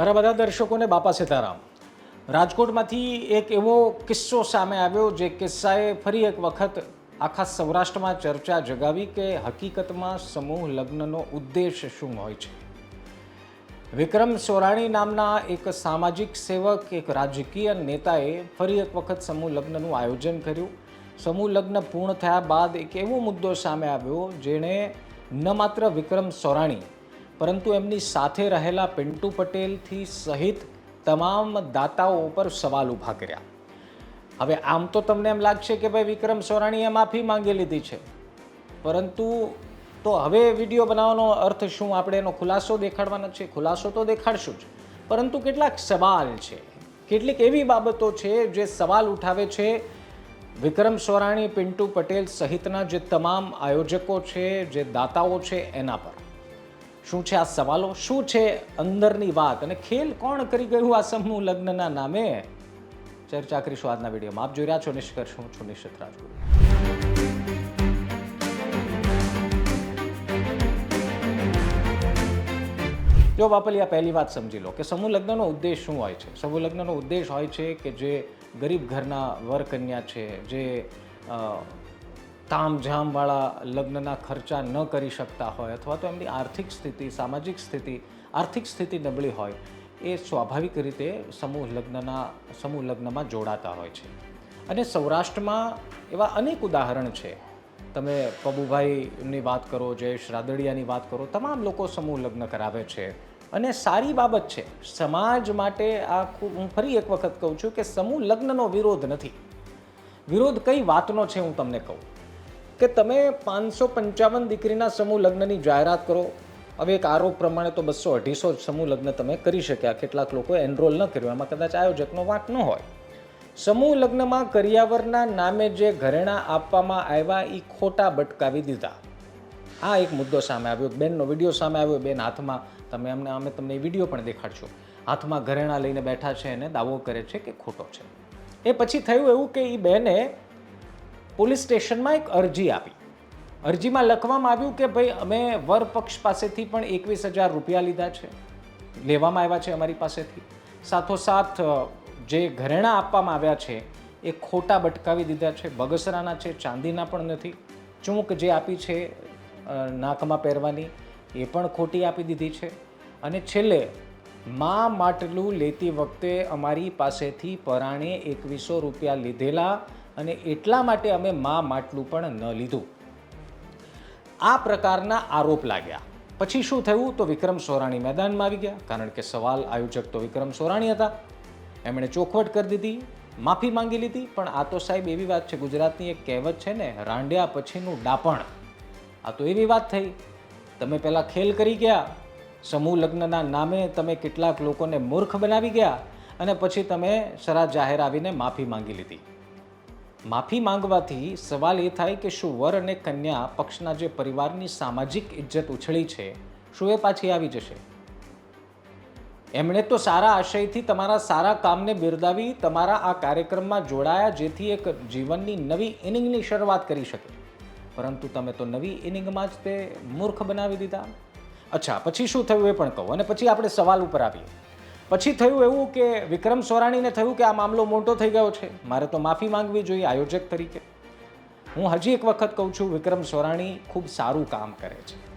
મારા બધા દર્શકોને બાપા સીતારામ. રાજકોટમાંથી એક એવો કિસ્સો સામે આવ્યો જે કિસ્સાએ ફરી એક વખત આખા સૌરાષ્ટ્રમાં ચર્ચા જગાવી કે હકીકતમાં સમૂહ લગ્નનો ઉદ્દેશ શું હોય છે. વિક્રમ સોરાણી નામના એક સામાજિક સેવક, એક રાજકીય નેતાએ ફરી એક વખત સમૂહ લગ્નનું આયોજન કર્યું. સમૂહ લગ્ન પૂર્ણ થયા બાદ એક એવો મુદ્દો સામે આવ્યો જેણે ન માત્ર વિક્રમ સોરાણી પરંતુ એમની સાથે રહેલા પિન્ટુ પટેલથી સહિત તમામ દાતાઓ ઉપર સવાલ ઊભા કર્યા. હવે આમ તો તમને એમ લાગશે કે ભાઈ વિક્રમ સોરાણીએ માફી માંગી લીધી છે. પરંતુ તો હવે વીડિયો બનાવવાનો અર્થ શું? આપણે એનો ખુલાસો દેખાડવાનો છે. ખુલાસો તો દેખાડશું જ. પરંતુ કેટલાક સવાલ છે. કેટલીક એવી બાબતો છે જે સવાલ ઉઠાવે છે વિક્રમ સોરાણી, પિન્ટુ પટેલ સહિતના જે તમામ આયોજકો છે, જે દાતાઓ છે, એના પર. શું છે આ સવાલો? શું છે અંદરની વાત? અને ખેલ કોણ કરી ગયું આ સમૂહ લગ્નના નામે? ચર્ચા કરીશું આજના વિડીયોમાં. આપ જોઈ રહ્યા છો નિષ્કર્ષ. હું છું નિશ્ચિત રાજગુરુ. જો બાપલિયા પહેલી વાત સમજી લો કે સમૂહ લગ્નનો ઉદ્દેશ શું હોય છે? સમૂહ લગ્નનો ઉદ્દેશ હોય છે કે જે ગરીબ ઘરના વર કન્યા છે, જે તામઝામવાળા લગ્નના ખર્ચા ન કરી શકતા હોય અથવા તો એમની આર્થિક સ્થિતિ, સામાજિક સ્થિતિ, આર્થિક સ્થિતિ નબળી હોય, એ સ્વાભાવિક રીતે સમૂહ લગ્નના, સમૂહ લગ્નમાં જોડાતા હોય છે. અને સૌરાષ્ટ્રમાં એવા અનેક ઉદાહરણ છે. તમે પબુભાઈની વાત કરો, જયેશ રાદડિયાની વાત કરો, તમામ લોકો સમૂહ લગ્ન કરાવે છે. અને સારી બાબત છે, સમાજ માટે આ ખૂબ, હું ફરી એક વખત કહું છું કે સમૂહ લગ્નનો વિરોધ નથી. વિરોધ કઈ વાતનો છે હું તમને કહું? કે તમે પાંચસો પંચાવન દીકરીના સમૂહ લગ્નની જાહેરાત કરો? હવે એક આરોપ પ્રમાણે તો બસો અઢીસો સમૂહ લગ્ન તમે કરી શક્યા. કેટલાક લોકો એનરોલ ન કર્યું. એમાં કદાચ આયોજકનો વાંક ન હોય. સમૂહ લગ્નમાં કરિયાવરના નામે જે ઘરેણાં આપવામાં આવ્યા એ ખોટા બટકાવી દીધા. આ એક મુદ્દો સામે આવ્યો. બેનનો વીડિયો સામે આવ્યો. બેન હાથમાં, તમે અમને, અમે તમને એ વીડિયો પણ દેખાડશું. હાથમાં ઘરેણા લઈને બેઠા છે અને દાવો કરે છે કે ખોટો છે. એ પછી થયું એવું કે એ બેને પોલીસ સ્ટેશનમાં એક અરજી આપી. અરજીમાં લખવામાં આવ્યું કે ભાઈ, અમે વર પક્ષ પાસેથી પણ એકવીસ હજાર રૂપિયા લીધા છે. લેવામાં આવ્યા છે અમારી પાસેથી. સાથોસાથ જે ઘરેણાં આપવામાં આવ્યા છે, એ ખોટા બટકાવી દીધા છે. બગસરાના છે, ચાંદીના પણ નથી. ચૂંક જે આપી છે નાકમાં પહેરવાની, એ પણ ખોટી આપી દીધી છે. અને છેલ્લે, મા માટલું લેતી વખતે અમારી પાસેથી પરાણે એકવીસો રૂપિયા લીધેલા અને એટલા માટે અમે મા માટલું પણ ન લીધું. આ પ્રકારના આરોપ લાગ્યા. પછી શું થયું? તો વિક્રમ સોરાણી મેદાનમાં આવી ગયા. કારણ કે સવાલ આયોજક તો વિક્રમ સોરાણી હતા. એમણે ચોખવટ કરી દીધી, માફી માંગી લીધી, પણ આ તો સાહેબ એવી વાત છે, ગુજરાતની એક કહેવત છે ને, રાંડ્યા પછીનું ડાપણ. આ તો એવી વાત થઈ. તમે પહેલાં ખેલ કરી ગયા. સમૂહ લગ્નના નામે તમે કેટલાક લોકોને મૂર્ખ બનાવી ગયા અને પછી તમે સરા જાહેર આવીને માફી માંગી લીધી. માફી માંગવાથી સવાલ એ થાય કે શું વર અને કન્યા પક્ષના જે પરિવારની સામાજિક ઇજ્જત ઉછળી છે, શું એ પાછી આવી જશે? એમણે તો સારા આશયથી તમારા સારા કામને બિરદાવી તમારા આ કાર્યક્રમમાં જોડાયા જેથી એક જીવનની નવી ઇનિંગની શરૂઆત કરી શકે. પરંતુ તમે તો નવી ઇનિંગમાં જ તે મૂર્ખ બનાવી દીધા. અચ્છા, પછી શું થયું એ પણ કહું અને પછી આપણે સવાલ ઉપર આવીએ. પછી થયું એવું કે વિક્રમ સોરાણીને થયું કે આ મામલો મોટો થઈ ગયો છે. મારે તો માફી માંગવી જોઈએ આયોજક તરીકે. હું હજી એક વખત કહું છું, વિક્રમ સોરાણી ખૂબ સારું કામ કરે છે.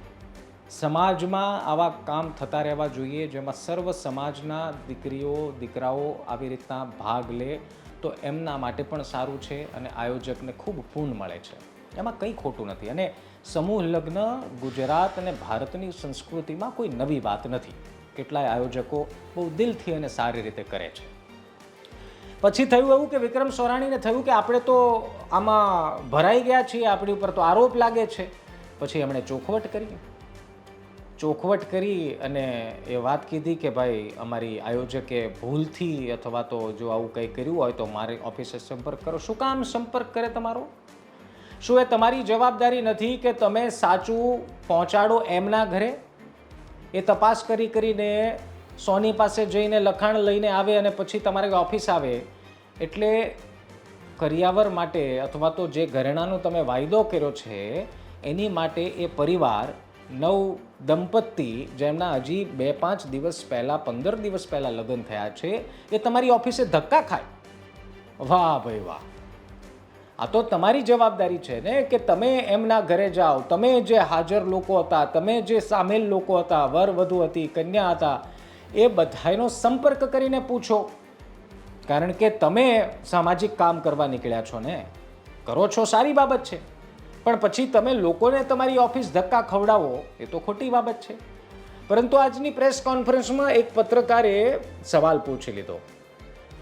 સમાજમાં આવા કામ થતા રહેવા જોઈએ, જેમાં સર્વ સમાજના દીકરીઓ, દીકરાઓ આવી રીતના ભાગ લે, તો એમના માટે પણ સારું છે અને આયોજકને ખૂબ પૂર્ણ મળે છે. એમાં કંઈ ખોટું નથી. અને સમૂહ લગ્ન ગુજરાત અને ભારતની સંસ્કૃતિમાં કોઈ નવી વાત નથી. કેટલાય આયોજકો બહુ દિલથી અને સારી રીતે કરે છે. પછી થયું એવું કે વિક્રમ સોરાણીને થયું કે આપણે તો આમાં ભરાઈ ગયા છીએ, આપણી ઉપર તો આરોપ લાગે છે. પછી એમણે ચોખવટ કરી. ચોખવટ કરી અને એ વાત કીધી કે ભાઈ, અમારી આયોજકે ભૂલથી અથવા તો જો આવું કંઈ કર્યું હોય તો મારી ઓફિસે સંપર્ક કરો. શું કામ સંપર્ક કરે તમારો? શું એ તમારી જવાબદારી નથી કે તમે સાચું પહોંચાડો એમના ઘરે? એ તપાસ કરી કરીને સોની પાસે જઈને લખાણ લઈને આવે અને પછી તમારી ઓફિસ આવે, એટલે કરિયાવર માટે અથવા તો જે ઘરેણાનો તમે વાયદો કર્યો છે, એની માટે એ પરિવાર નવ દંપતી, જેમના હજી બે પાંચ દિવસ પહેલાં, પંદર દિવસ પહેલાં લગ્ન થયા છે, એ તમારી ઓફિસે ધક્કા ખાય. વાહ ભાઈ વાહ. આ તો તમારી જવાબદારી છે ને કે તમે એમના ઘરે જાઓ, તમે જે હાજર લોકો હતા, તમે જે સામેલ લોકો હતા, વર વધુ હતી, કન્યા હતા, એ બધાનો સંપર્ક કરીને પૂછો. કારણ કે તમે સામાજિક કામ કરવા નીકળ્યા છો ને. કરો છો સારી બાબત છે. પણ પછી તમે લોકોને તમારી ઓફિસ ધક્કા ખવડાવો, એ તો ખોટી બાબત છે. પરંતુ આજની પ્રેસ કોન્ફરન્સમાં એક પત્રકારે સવાલ પૂછી લીધો.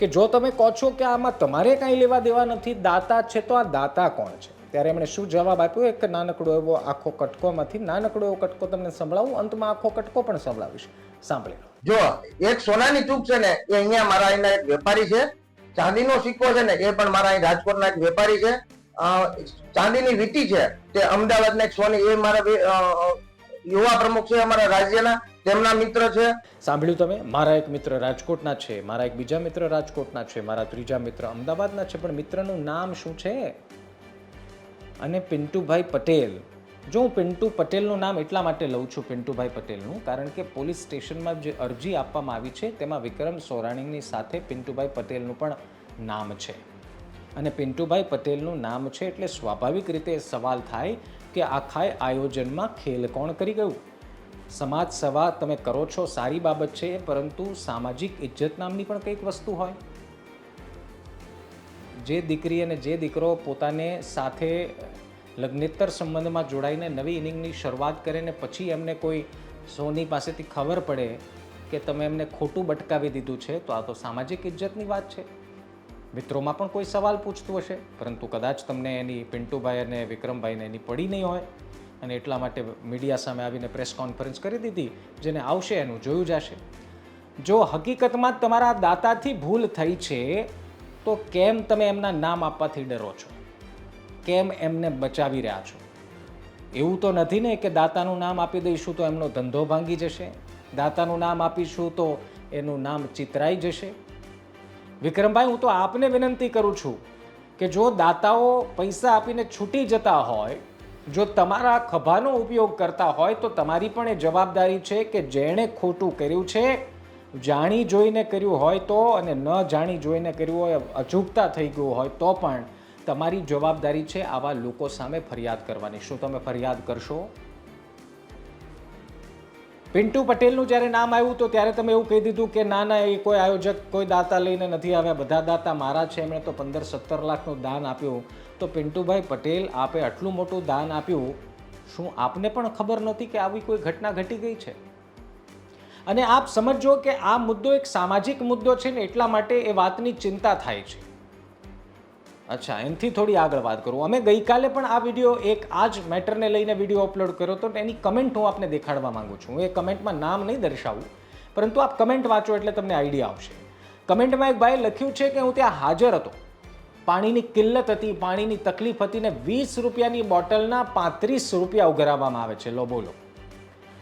કે જો તમે કહો છો કે આમાં તમારે કાંઈ લેવા દેવા નથી, દાતા છે તો આ દાતા કોણ છે? ત્યારે એમણે શું જવાબ આપ્યો? એક નાનકડો એવો આખો કટકોમાંથી નાનકડો એવો કટકો તમને સંભળાવું, અંતમાં આખો કટકો પણ સંભળાવીશ. સાંભળી જો, એક સોનાની ચૂક છે ને, એ અહીંયા મારા અહીંના એક વેપારી છે. ચાંદીનો સિક્કો છે ને, એ પણ મારા અહીં રાજકોટના એક વેપારી છે. ચાંદીની વીટી છે તે અમદાવાદના એક સોની, એ મારા યુવા પ્રમુખ છે અમારા રાજ્યના. તેમના મિત્ર છે? સાંભળ્યું તમે? મારા એક મિત્ર રાજકોટના છે, મારા એક બીજા મિત્ર રાજકોટના છે, મારા ત્રીજા મિત્ર અમદાવાદના છે, પણ મિત્રનું નામ શું છે? અને પિન્ટુભાઈ પટેલ. જો હું પિન્ટુ પટેલનું નામ એટલા માટે લઉં છું, પિન્ટુભાઈ પટેલનું, કારણ કે પોલીસ સ્ટેશનમાં જે અરજી આપવામાં આવી છે, તેમાં વિક્રમ સોરાણીની સાથે પિન્ટુભાઈ પટેલનું પણ નામ છે. અને પિન્ટુભાઈ પટેલનું નામ છે એટલે સ્વાભાવિક રીતે સવાલ થાય કે આખા આયોજનમાં ખેલ કોણ કરી ગયું? સમાજ સેવા તમે કરો છો, સારી બાબત છે, પરંતુ સામાજિક ઇજ્જત નામની પણ કંઈક વસ્તુ હોય. જે દીકરી અને જે દીકરો પોતાને સાથે લગ્નેતર સંબંધમાં જોડાઈને નવી ઇનિંગની શરૂઆત કરે ને પછી એમને કોઈ સોની પાસેથી ખબર પડે કે તમે એમને ખોટું બટકાવી દીધું છે, તો આ તો સામાજિક ઇજ્જતની વાત છે. મિત્રોમાં પણ કોઈ સવાલ પૂછતું હશે, પરંતુ કદાચ તમને એની પિન્ટુભાઈ અને વિક્રમભાઈને એની પડી નહીં હોય. અને એટલા માટે મીડિયા સામે આવીને પ્રેસ કોન્ફરન્સ કરી દીધી, જેને આવશે એનું, જોયું જશે. જો હકીકતમાં તમારા દાતાથી ભૂલ થઈ છે, તો કેમ તમે એમના નામ આપવાથી ડરો છો? કેમ એમને બચાવી રહ્યા છો? એવું તો નથી ને કે દાતાનું નામ આપી દઈશું તો એમનો ધંધો ભાંગી જશે? દાતાનું નામ આપીશું તો એનું નામ ચિતરાઈ જશે? વિક્રમભાઈ, હું તો આપને વિનંતી કરું છું કે જો દાતાઓ પૈસા આપીને છૂટી જતા હોય જો તમારા ખભાનો ઉપયોગ કરતા હોય તો તમારી પણ એ જવાબદારી છે કે જેણે ખોટું કર્યું છે, જાણી જોઈને કર્યું હોય તો અને ન જાણી જોઈને કર્યું હોય અચૂકતા થઈ ગયું હોય તો પણ તમારી જવાબદારી છે આવા લોકો સામે ફરિયાદ કરવાની. શું તમે ફરિયાદ કરશો? પિન્ટુ પટેલનું જ્યારે નામ આવ્યું તો ત્યારે તમે એવું કહી દીધું કે ના ના, એ કોઈ આયોજક, કોઈ દાતા લઈને નથી આવ્યા. બધા દાતા મારા છે. એમણે તો પંદર સત્તર લાખનું દાન આપ્યું. તો પિન્ટુભાઈ પટેલ આપે આટલું મોટું દાન આપ્યું, શું આપને પણ ખબર નહોતી કે આવી કોઈ ઘટના ઘટી ગઈ છે? અને આપ સમજો કે આ મુદ્દો એક સામાજિક મુદ્દો છે ને એટલા માટે એ વાતની ચિંતા થાય છે. અચ્છા, એનાથી થોડી આગળ વાત કરું. અમે ગઈકાલે પણ આ વીડિયો એક આ જ મેટરને લઈને વીડિયો અપલોડ કર્યો હતો એની કમેન્ટ હું આપને દેખાડવા માગું છું. હું એ કમેન્ટમાં નામ નહીં દર્શાવું, પરંતુ આપ કમેન્ટ વાંચો એટલે તમને આઈડિયા આવશે. કમેન્ટમાં એક ભાઈએ લખ્યું છે કે હું ત્યાં હાજર હતો. પાણીની કિલ્લત હતી, પાણીની તકલીફ હતી ને વીસ રૂપિયાની બોટલના પાંત્રીસ રૂપિયા ઉઘરાવવામાં આવે છે. લો બોલો.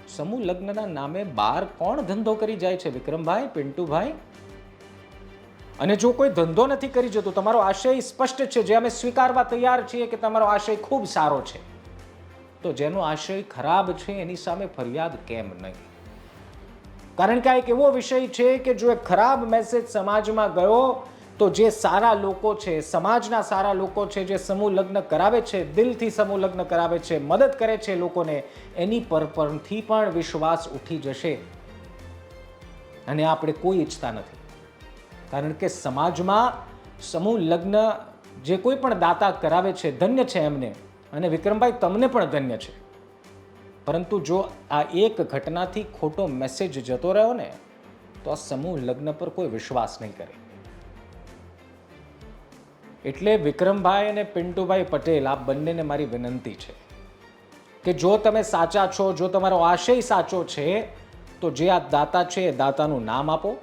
સમૂહ લગ્નના નામે બાર કોણ ધંધો કરી જાય છે? વિક્રમભાઈ, પિન્ટુભાઈ? અને જો કોઈ ધંધો નથી કરી જતો તમારો આશય સ્પષ્ટ છે? જે અમે સ્વીકારવા તૈયાર છીએ કે તમારો આશય ખૂબ સારો છે? તો જેનો આશય ખરાબ છે, એની સામે ફરિયાદ કેમ નહીં? કારણ કે આ એક એવો વિષય છે કે જો એક ખરાબ મેસેજ સમાજમાં ગયો તો જે સારા લોકો છે, સમાજના સારા લોકો છે, જે સમૂહ લગ્ન કરાવે છે, દિલથી સમૂહ લગ્ન કરાવે છે, મદદ કરે છે લોકોને, એની પર પરથી પણ વિશ્વાસ ઉઠી જશે. અને આપણે કોઈ ઈચ્છતા નથી. કારણ કે સમાજમાં સમૂહ લગ્ન જે કોઈ પણ દાતા કરાવે છે, ધન્ય છે એમને. અને વિક્રમભાઈ, તમને પણ ધન્ય છે. પરંતુ જો આ એક ઘટનાથી ખોટો મેસેજ જતો રહ્યો ને, તો આ સમૂહ લગ્ન પર કોઈ વિશ્વાસ નહીં કરે. એટલે વિક્રમભાઈ અને પિન્ટુભાઈ પટેલ આ બંનેને મારી વિનંતી છે કે જો તમે સાચા છો, જો તમારો આશય સાચો છે, તો જે આ દાતા છે એ દાતાનું નામ આપો.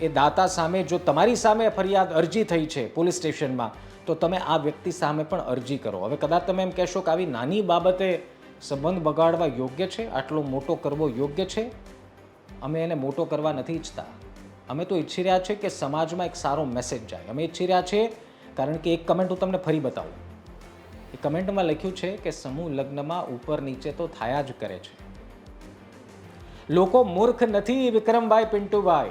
એ દાતા સામે જો તમારી સામે ફરિયાદ અરજી થઈ છે પોલીસ સ્ટેશનમાં, તો તમે આ વ્યક્તિ સામે પણ અરજી કરો. હવે કદાચ તમે એમ કહેશો કે આવી નાની બાબતે સંબંધ બગાડવા યોગ્ય છે? આટલો મોટો કરવો યોગ્ય છે? અમે એને મોટો કરવા નથી ઈચ્છતા. અમે તો ઈચ્છી રહ્યા છીએ કે સમાજમાં એક સારો મેસેજ જાય. અમે ઈચ્છી રહ્યા છીએ કારણ કે એક કમેન્ટ હું તમને ફરી બતાવું. એ કમેન્ટમાં લખ્યું છે કે સમૂહ લગ્નમાં ઉપર નીચે તો થયા જ કરે છે. લોકો મૂર્ખ નથી વિક્રમભાઈ પિન્ટુભાઈ.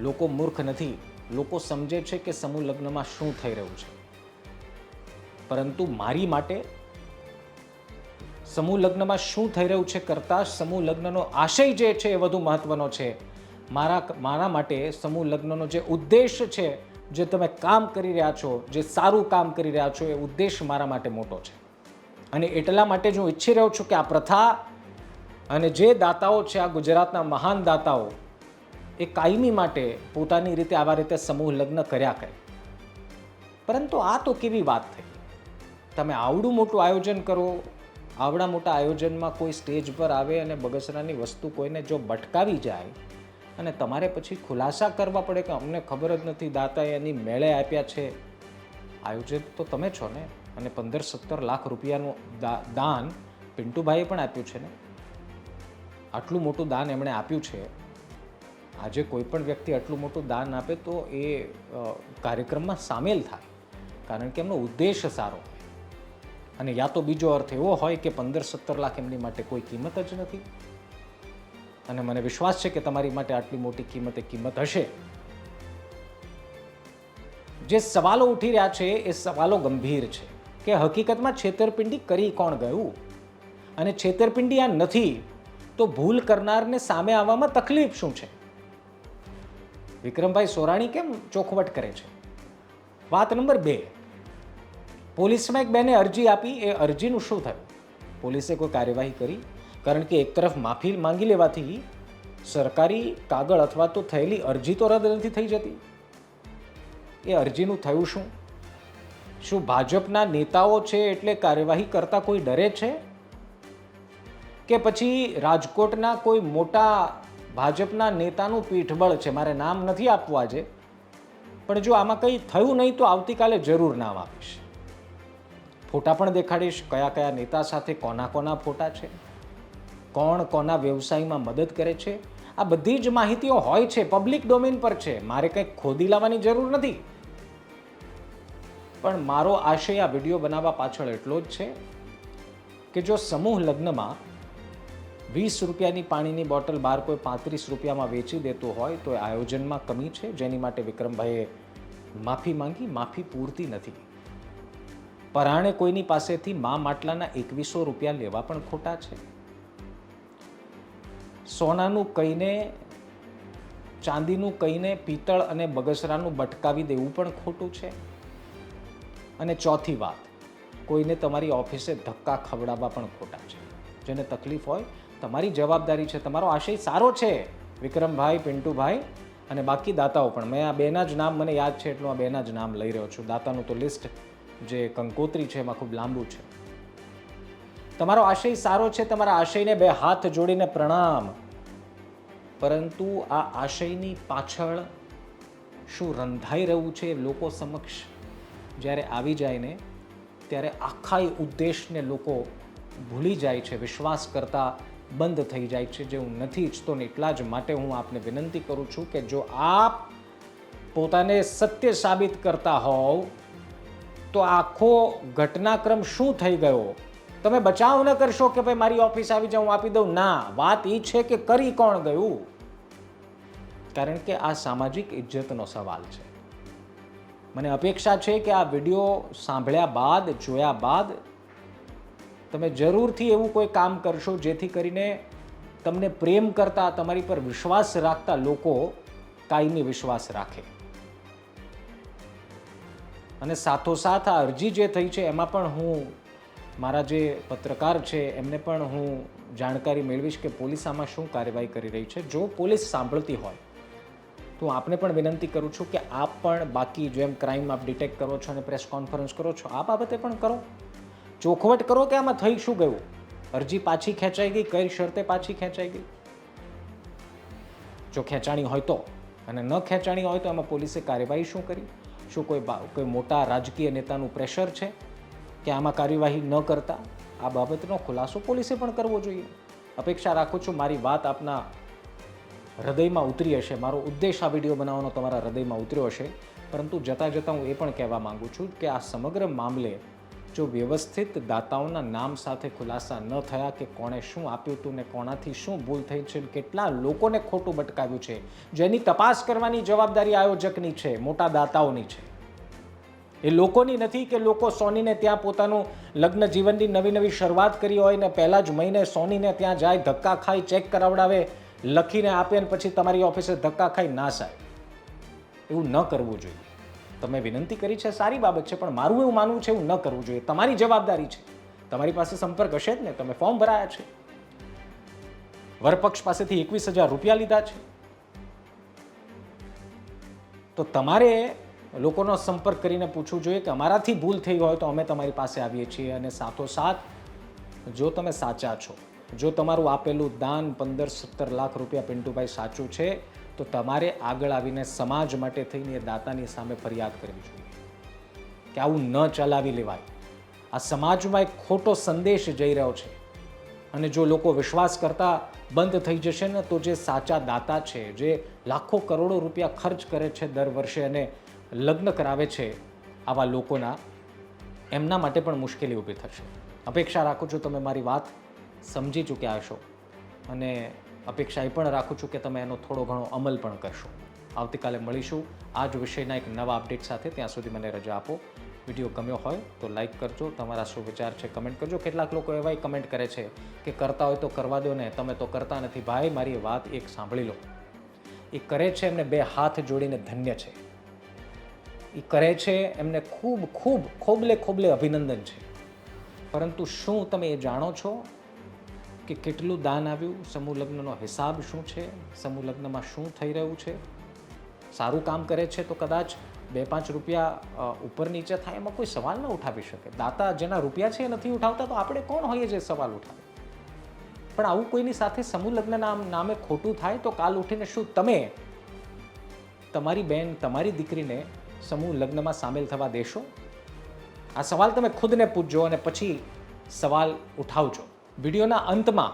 લોકો મૂર્ખ નથી. લોકો સમજે છે કે સમૂહ લગ્નમાં શું થઈ રહ્યું છે. પરંતુ મારી માટે સમૂહ લગ્નમાં શું થઈ રહ્યું છે કરતાં સમૂહ લગ્નનો આશય જે છે એ વધુ મહત્વનો છે. મારા મારા માટે સમૂહ લગ્નનો જે ઉદ્દેશ છે જે તમે કામ કરી રહ્યા છો, જે સારું કામ કરી રહ્યા છો, એ ઉદ્દેશ મારા માટે મોટો છે. અને એટલા માટે જ હું ઈચ્છી રહ્યો છું કે આ પ્રથા અને જે દાતાઓ છે, આ ગુજરાતના મહાન દાતાઓ, એ કાયમી માટે પોતાની રીતે આવા રીતે સમૂહ લગ્ન કર્યા કરે. પરંતુ આ તો કેવી વાત થઈ? તમે આવડું મોટું આયોજન કરો, આવડા મોટા આયોજનમાં કોઈ સ્ટેજ પર આવે અને બગસરાની વસ્તુ કોઈને જો ભટકાવી જાય અને તમારે પછી ખુલાસા કરવા પડે કે અમને ખબર જ નથી દાતાએ એની મેળે આપ્યા છે. આયોજક તો તમે છો ને? અને પંદર સત્તર લાખ રૂપિયાનું દાન પિન્ટુભાઈએ પણ આપ્યું છે ને? આટલું મોટું દાન એમણે આપ્યું છે. આજે કોઈ પણ વ્યક્તિ આટલું મોટું દાન આપે તો એ કાર્યક્રમમાં સામેલ થાય. કારણ કે એમનો ઉદ્દેશ સારો હોય. અને યા તો બીજો અર્થ એવો હોય કે પંદર સત્તર લાખ એમની માટે કોઈ કિંમત જ નથી. અને મને વિશ્વાસ છે કે તમારી માટે આટલી મોટી કિંમત એ કિંમત હશે. જે સવાલો ઉઠી રહ્યા છે એ સવાલો ગંભીર છે કે હકીકતમાં છેતરપિંડી કરી કોણ ગયું? અને છેતરપિંડી આ નથી, તો ભૂલ કરનારને સામે આવવામાં તકલીફ શું છે? વિક્રમભાઈ સોરાણી કેમ ચોખવટ કરે છે? વાત નંબર બે. પોલીસમાં એક બેને અરજી આપી, એ અરજીનું શું થયું? પોલીસે કોઈ કાર્યવાહી કરી? કારણ કે એક તરફ માફી માંગી લેવાથી સરકારી કાગળ અથવા તો થયેલી અરજી તો રદ નથી થઈ જતી. એ અરજીનું થયું શું? શું ભાજપના નેતાઓ છે એટલે કાર્યવાહી કરતા કોઈ ડરે છે? કે પછી રાજકોટના કોઈ મોટા ભાજપના નેતાનું પીઠબળ છે? મારે નામ નથી આપવું આજે. પણ જો આમાં કંઈ થયું નહીં તો આવતીકાલે જરૂર નામ આપીશ. ફોટા પણ દેખાડીશ. કયા કયા નેતા સાથે કોના કોના ફોટા છે? કોણ કોના વ્યવસાયમાં મદદ કરે છે? આ બધી જ માહિતીઓ હોય છે પબ્લિક ડોમેન પર છે. મારે કંઈક ખોદી લાવવાની જરૂર નથી. પણ મારો આશય આ વીડિયો બનાવવા પાછળ એટલો જ છે કે જો સમૂહ લગ્નમાં વીસ રૂપિયાની પાણીની બોટલ બહાર કોઈ પાંત્રીસ રૂપિયામાં વેચી દેતું હોય, તો એ આયોજનમાં કમી છે. જેની માટે વિક્રમભાઈએ માફી માંગી, માફી પૂરતી નથી. પરાણે કોઈની પાસેથી મા માટલાના એકવીસો રૂપિયા લેવા પણ ખોટા છે. સોનાનું કહીને, ચાંદીનું કહીને પિત્તળ અને બગસરાનું બટકાવી દેવું પણ ખોટું છે. અને ચોથી વાત, કોઈને તમારી ઓફિસે ધક્કા ખવડાવવા પણ ખોટા છે. જેને તકલીફ હોય, તમારી જવાબદારી છે, તમારો આશય સારો છે, વિક્રમભાઈ, પિન્ટુભાઈ અને બાકી દાતાઓ પણ. મેં આ બેના જ નામ, મને યાદ છે, એટલું આ બેના જ નામ લઈ રહ્યો છું. દાતાનું તો લિસ્ટ જે કંકોત્રી છે, એમાં ખૂબ લાંબુ છે. તમારો આશય સારો છે, તમારા આશયને બે હાથ જોડીને પ્રણામ. પરંતુ આ આશયની પાછળ શું રંધાઈ રહ્યું છે લોકો સમક્ષ? જ્યારે આવી જાય ને, ત્યારે આખા એ ઉદ્દેશને લોકો ભૂલી જાય છે, વિશ્વાસ કરતા બંધ થઈ જાય છે, જે હું નથી ઈચ્છતો ને એટલા જ માટે હું આપને વિનંતી કરું છું કે જો આપ પોતાને સત્ય સાબિત કરતા હોવ, તો આખો ઘટનાક્રમ શું થઈ ગયો? તમે બચાવ ન કરશો કે ભાઈ મારી ઓફિસ આવી જાઉં આપી દઉં? ના, વાત એ છે કે કરી કોણ ગયું? કારણ કે આ સામાજિક ઇજ્જતનો સવાલ છે. મને અપેક્ષા છે કે આ વીડિયો સાંભળ્યા બાદ, જોયા બાદ તમે જરૂરથી એવું કોઈ કામ કરશો જેથી કરીને તમને પ્રેમ કરતા, તમારી પર વિશ્વાસ રાખતા લોકો કાયમી વિશ્વાસ રાખે. અને સાથોસાથ આ અરજી જે થઈ છે એમાં પણ હું મારા જે પત્રકાર છે, એમને પણ હું જાણકારી મેળવીશ કે પોલીસ આમાં શું કાર્યવાહી કરી રહી છે. જો પોલીસ સાંભળતી હોય, તો આપને પણ વિનંતી કરું છું કે આપ પણ બાકી જેમ ક્રાઇમ આપ ડિટેક્ટ કરો છો અને પ્રેસ કોન્ફરન્સ કરો છો, આ બાબતે પણ કરો. ચોખવટ કરો કે આમાં થઈ શું ગયું? અરજી પાછી ખેંચાઈ ગઈ, કઈ શરતે પાછી ખેંચાઈ ગઈ? જો ખેંચાણી હોય તો અને ન ખેંચાણી હોય તો એમાં પોલીસે કાર્યવાહી શું કરી? શું કોઈ કોઈ મોટા રાજકીય નેતાનું પ્રેશર છે? કે આમાં કાર્યવાહી ન કરતા, આ બાબતનો ખુલાસો પોલીસે પણ કરવો જોઈએ. અપેક્ષા રાખું છું મારી વાત આપના હૃદયમાં ઉતરી હશે. મારો ઉદ્દેશ આ વીડિયો બનાવવાનો તમારા હૃદયમાં ઉતર્યો હશે. પરંતુ જતાં જતાં હું એ પણ કહેવા માંગુ છું કે આ સમગ્ર મામલે જો વ્યવસ્થિત દાતાઓના નામ સાથે ખુલાસા ન થયા કે કોણે શું આપ્યું હતું ને કોણાથી શું ભૂલ થઈ છે કેટલા લોકોને ખોટું ભટકાવ્યું છે, જેની તપાસ કરવાની જવાબદારી આયોજકની છે, મોટા દાતાઓની છે. એ લોકોની નથી કે લોકો સોનીને ત્યાં પોતાનું લગ્ન જીવનની નવી નવી શરૂઆત કરી હોય ને પહેલા જ મહિને સોનીને ત્યાં જાય, ધક્કા ખાઈ ચેક કરાવડાવે, લખીને આપે ને પછી તમારી ઓફિસે ધક્કા ખાઈ, ના સાહેબ. એવું ન કરવું જોઈએ. તમે વિનંતી કરી છે, સારી બાબત છે, પણ મારું એવું માનવું છે, એવું ન કરવું જોઈએ. તમારી જવાબદારી છે. તમારી પાસે સંપર્ક હશે જ ને, તમે ફોર્મ ભરાયા છે. વરપક્ષ પાસેથી એકવીસ હજાર રૂપિયા લીધા છે. તો તમારે લોકોનો સંપર્ક કરીને પૂછવું જોઈએ કે અમારાથી ભૂલ થઈ હોય તો અમે તમારી પાસે આવીએ છીએ અને સાથોસાથ જો તમે સાચા છો, જો તમારું આપેલું દાન પંદર સત્તર લાખ રૂપિયા પિન્ટુભાઈ સાચું છે, તો તમારે આગળ આવીને સમાજ માટે થઈને એ દાતાની સામે ફરિયાદ કરવી જોઈએ. કે આવું ન ચલાવી લેવાય. આ સમાજમાં એક ખોટો સંદેશ જઈ રહ્યો છે. અને જો લોકો વિશ્વાસ કરતા બંધ થઈ જશે ને તો જે સાચા દાતા છે, જે લાખો કરોડો રૂપિયા ખર્ચ કરે છે દર વર્ષે અને લગ્ન કરાવે છે આવા લોકોના, એમના માટે પણ મુશ્કેલી ઊભી થશે. અપેક્ષા રાખું છું તમે મારી વાત સમજી ચૂક્યા હશો અને અપેક્ષા એ પણ રાખું છું કે તમે એનો થોડો ઘણો અમલ પણ કરશો. આવતીકાલે મળીશું. આ જ વિષયના એક નવા અપડેટ સાથે ત્યાં સુધી મને રજા આપો. વીડિયો ગમ્યો હોય તો લાઈક કરજો. તમારા શું વિચાર છે કમેન્ટ કરજો. કેટલાક લોકો એવાય કમેન્ટ કરે છે કે કરતા હોય તો કરવા દો ને તમે તો કરતા નથી. ભાઈ, મારી વાત એક સાંભળી લો. એ કરે છે એમને બે હાથ જોડીને ધન્ય છે. એ કરે છે, એમને ખૂબ ખૂબ, ખોબલે ખોબલે અભિનંદન છે. પરંતુ શું તમે એ જાણો છો કે કેટલું દાન આવ્યું? સમૂહ લગ્નનો હિસાબ શું છે? સમૂહ લગ્નમાં શું થઈ રહ્યું છે? સારું કામ કરે છે તો કદાચ બે પાંચ રૂપિયા ઉપર નીચે થાય, એમાં કોઈ સવાલ ન ઉઠાવી શકે. દાતા જેના રૂપિયા છે એ નથી ઉઠાવતા, તો આપણે કોણ હોઈએ જે સવાલ ઉઠાવે? પણ આવું કોઈની સાથે સમૂહ લગ્ન નામ, નામે ખોટું થાય, તો કાલ ઉઠીને શું તમે, તમારી બેન, તમારી દીકરીને સમૂહ લગ્નમાં સામેલ થવા દેશો? આ સવાલ તમે ખુદને પૂછજો અને પછી સવાલ ઉઠાવજો. વિડીયોના અંતમાં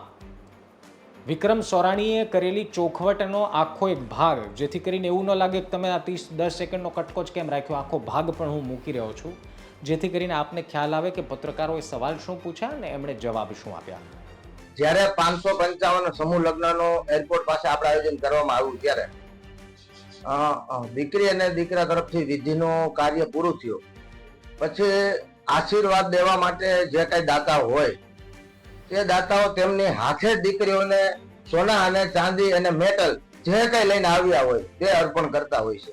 વિક્રમ સોરાણીએ કરેલી ચોખવટનો આખો એક ભાગ, જેથી કરીને એવું ન લાગે કે તમે આ ત્રીસ, દસ સેકન્ડનો કટકો જ કેમ રાખ્યો? આખો ભાગ પણ હું મૂકી રહ્યો છું. જેથી કરીને આપને ખ્યાલ આવે કે પત્રકારોએ સવાલ શું પૂછ્યા અને એમણે જવાબ શું આપ્યા. જ્યારે પાંચસો પંચાવન સમૂહ લગ્નનો એરપોર્ટ પાસે આપણે આયોજન કરવામાં આવ્યું, ત્યારે દીકરી અને દીકરા તરફથી વિધિનું કાર્ય પૂરું થયું. પછી આશીર્વાદ દેવા માટે જે કઈ દાતા હોય, તે દાતાઓ તેમની હાથે દીકરીઓને સોના અને ચાંદી અને મેટલ જે કઈ લઈને આવ્યા હોય, તે અર્પણ કરતા હોય છે.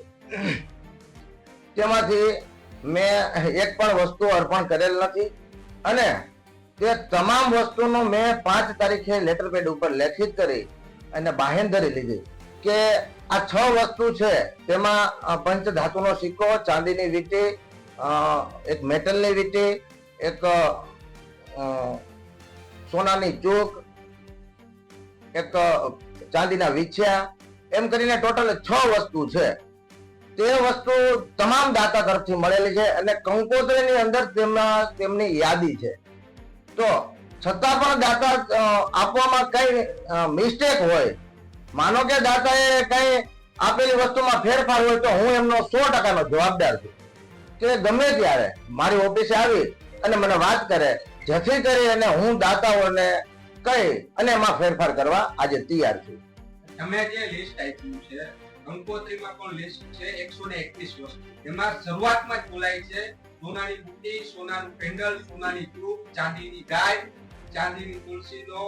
તેમાંથી મેં એક પણ વસ્તુ અર્પણ કરેલ નથી અને તે તમામ વસ્તુનું મેં પાંચ તારીખે લેટર પેડ ઉપર લેખિત કરી અને બાહેંધરી લીધી કે આ છ વસ્તુ છે. તેમાં પંચ ધાતુનો સિક્કો, ચાંદીની વીટી એક મેટલની વીટી, એક સોનાની ચૂક, એક ચાંદીના વિછ્યા. એમ કરીને ટોટલ છ વસ્તુ છે. તે વસ્તુ તમામ દાતા તરફથી મળેલી છે અને કંકોત્રીની અંદર તેમના, તેમની યાદી છે. તો છતાં પણ દાતા આપવામાં કઈ મિસ્ટેક હોય માનો કે દાતાએ કઈ આપેલી વસ્તુમાં ફેરફાર હોય તો હું એમનો સો ટકાનો જવાબદાર છું. કે ગમે ત્યારે મારી ઓફિસે આવી અને મને વાત કરે, જેથી કરી અને હું દાતાઓને કહી અને એમાં ફેરફાર કરવા આજે તૈયાર છું. તમે જે લિસ્ટ આપ્યું છે ગંગોત્રીમાં પણ લિસ્ટ છે એકસો ને એકવીસ વસ્તુ. એમાં શરૂઆતમાં જ બોલાય છે, સોનાની બુટ્ટી સોનાનું પેન્ડલ સોનાની ટ્યુબ ચાંદીની ગાય, ચાંદીની તુલસીનો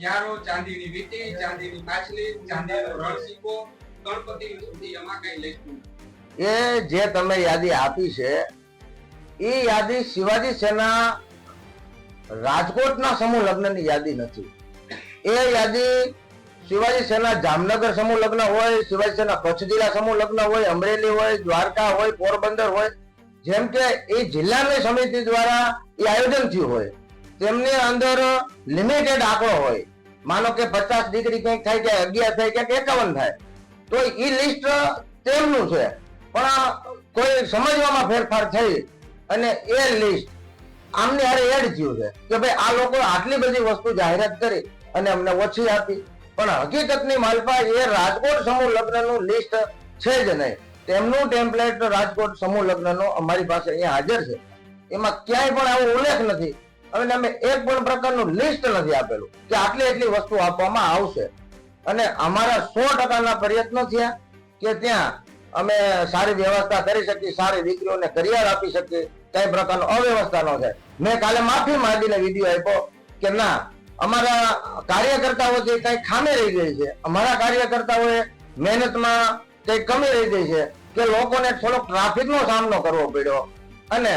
ક્યારો, ચાંદીની વીટી, ચાંદીની માછલી, ચાંદીનો રણસિંગો, ગણપતિ સુધી એમાં કઈ લખ્યું એ જે તમે યાદી આપી છે, એ યાદી શિવાજી સેના રાજકોટના સમૂહ લગ્નની યાદી નથી. એ યાદી શિવાજી સેના જામનગર સમૂહ લગ્ન હોય, શિવાજી સેના કચ્છ જિલ્લા સમૂહ લગ્ન હોય, અમરેલી હોય, દ્વારકા હોય, પોરબંદર હોય, જેમ કે એ જિલ્લાની સમિતિ દ્વારા એ આયોજન થયું હોય. તેમની અંદર લિમિટેડ આંકડો હોય. માનો કે પચાસ ડિગ્રી કંઈક થાય કે અગિયાર થાય કે એકાવન થાય. તો એ લિસ્ટ તેમનું છે. પણ કોઈ સમજવામાં ફેરફાર થઈ અને એ લિસ્ટ આમને હારે એડ થયું છે કે ભાઈ આ લોકો આટલી બધી વસ્તુ જાહેરાત કરી અને અમને ઓછી આપી. પણ હકીકતની માલપા એ રાજકોટ સમૂહ લગ્નનું લિસ્ટ છે જ નહીં. તેમનું ટેમ્પલેટ રાજકોટ સમૂહ લગ્નનું અમારી પાસે અહીંયા હાજર છે. એમાં ક્યાંય પણ આવો ઉલ્લેખ નથી. અને અમે એક પણ પ્રકારનું લિસ્ટ નથી આપેલું કે આટલી એટલી વસ્તુ આપવામાં આવશે. અને અમારા સો ટકાના પ્રયત્નો થયા કે ત્યાં અમે સારી વ્યવસ્થા કરી શકીએ, સારી દીકરીઓને કરિયર આપી શકીએ, કઈ પ્રકારનો અવ્યવસ્થા ન થાય. મેં કાલે માફી માંગીને વીડિયો આપ્યો કે ના, અમારા કાર્યકર્તાઓ જે કઈ ખામી રહી ગઈ છે, અમારા કાર્યકર્તાઓએ મહેનતમાં કઈ કમી રહી ગઈ છે કે લોકોને થોડોક ટ્રાફિકનો સામનો કરવો પડ્યો. અને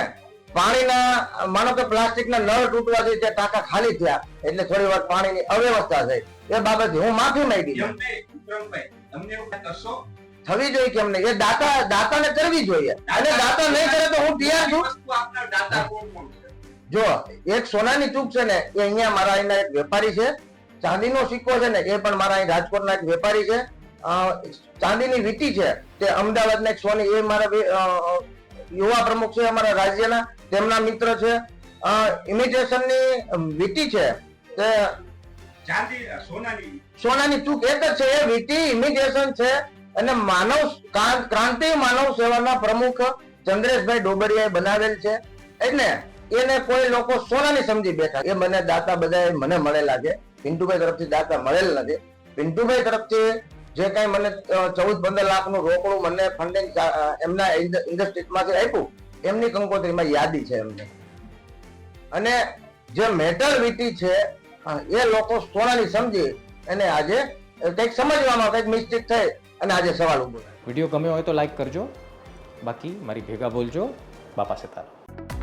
પાણીના માનો કે પ્લાસ્ટિકના નળ તૂટવાથી જે ટાંકા ખાલી થયા એટલે થોડી વાર પાણીની અવ્યવસ્થા થઈ. એ બાબતે હું માફી માંગી થવી જોઈએ કેમ નહીં એ દાતા દાતાને કરવી જોઈએ. અને દાતા નહીં કરે તો હું તૈયાર છું. જો એક સોનાની ચૂક છે ને એ અહીંયા મારા અહીંના એક વેપારી છે. ચાંદીનો સિક્કો છે ને એ પણ મારા અહીં રાજકોટના એક વેપારી છે. ચાંદીની વીટી છે. તે અમદાવાદના એક સોની એ મારા યુવા પ્રમુખ છે અમારા રાજ્યના તેમના મિત્ર છે. ઇમિટેશનની વીટી છે. તે સોનાની. સોનાની ચૂક એક જ છે એ વીટી ઇમિટેશન છે. અને માનવ ક્રાંતિ માનવ સેવાના પ્રમુખ ચંદ્રેશભાઈ ડોબરિયાએ બનાવેલ છે. એટલે એને કોઈ લોકો સોનાની સમજી બેઠા. એ મને દાતા બધા મને મળેલા છે. પિન્ટુભાઈ તરફથી દાતા મળેલ નથી. પિન્ટુભાઈ તરફથી જે કઈ મને ચૌદ પંદર લાખનું રોકડું મને ફંડિંગ એમના ઇન્ડસ્ટ્રીઝમાંથી આપ્યું, એમની કંકોત્રીમાં યાદી છે એમને. અને જે મેટલ વીટી છે એ લોકો સોનાની સમજી અને આજે કંઈક સમજવામાં કંઈક મિસ્ટેક થઈ અને આજે સવાલ ઊભો વીડિયો ગમ્યો હોય તો લાઈક કરજો. બાકી મારી ભેગા બોલજો. બાપા સીતારામ.